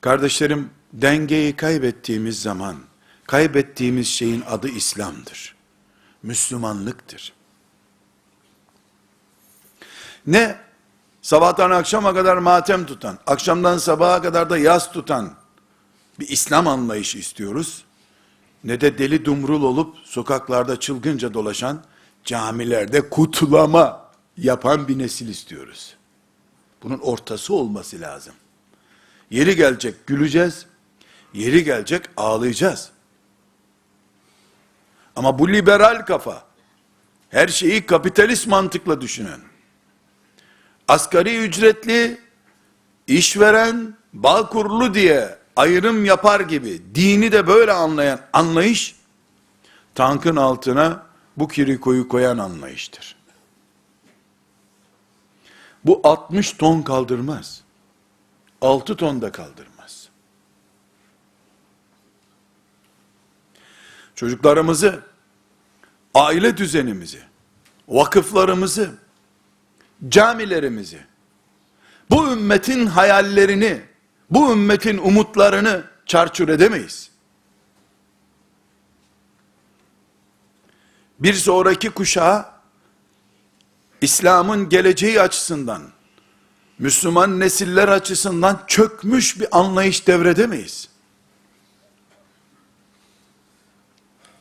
Kardeşlerim, dengeyi kaybettiğimiz zaman, kaybettiğimiz şeyin adı İslam'dır. Müslümanlıktır. Ne sabahtan akşama kadar matem tutan, akşamdan sabaha kadar da yas tutan bir İslam anlayışı istiyoruz. Ne de deli dumrul olup sokaklarda çılgınca dolaşan, camilerde kutlama yapan bir nesil istiyoruz. Bunun ortası olması lazım. Yeri gelecek güleceğiz, yeri gelecek ağlayacağız. Ama bu liberal kafa, her şeyi kapitalist mantıkla düşünen, asgari ücretli, işveren, bağ kurulu diye ayrım yapar gibi dini de böyle anlayan anlayış, tankın altına bu kirikoyu koyan anlayıştır. Bu 60 ton kaldırmaz. 6 ton da kaldırmaz. Çocuklarımızı, aile düzenimizi, vakıflarımızı, camilerimizi, bu ümmetin hayallerini, bu ümmetin umutlarını çarçur edemeyiz. Bir sonraki kuşağa İslam'ın geleceği açısından, Müslüman nesiller açısından çökmüş bir anlayış devredemeyiz.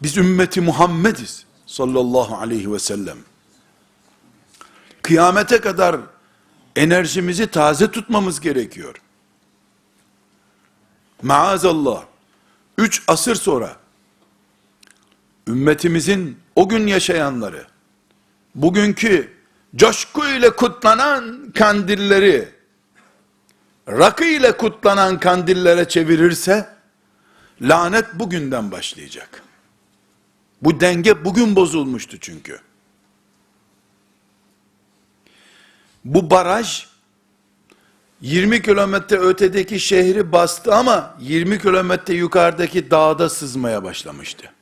Biz ümmeti Muhammediz sallallahu aleyhi ve sellem. Kıyamete kadar enerjimizi taze tutmamız gerekiyor. Maazallah, üç asır sonra, ümmetimizin o gün yaşayanları, bugünkü coşku ile kutlanan kandilleri, rakı ile kutlanan kandillere çevirirse, lanet bugünden başlayacak. Bu denge bugün bozulmuştu çünkü. Bu baraj 20 kilometre ötedeki şehri bastı ama 20 kilometre yukarıdaki dağda sızmaya başlamıştı.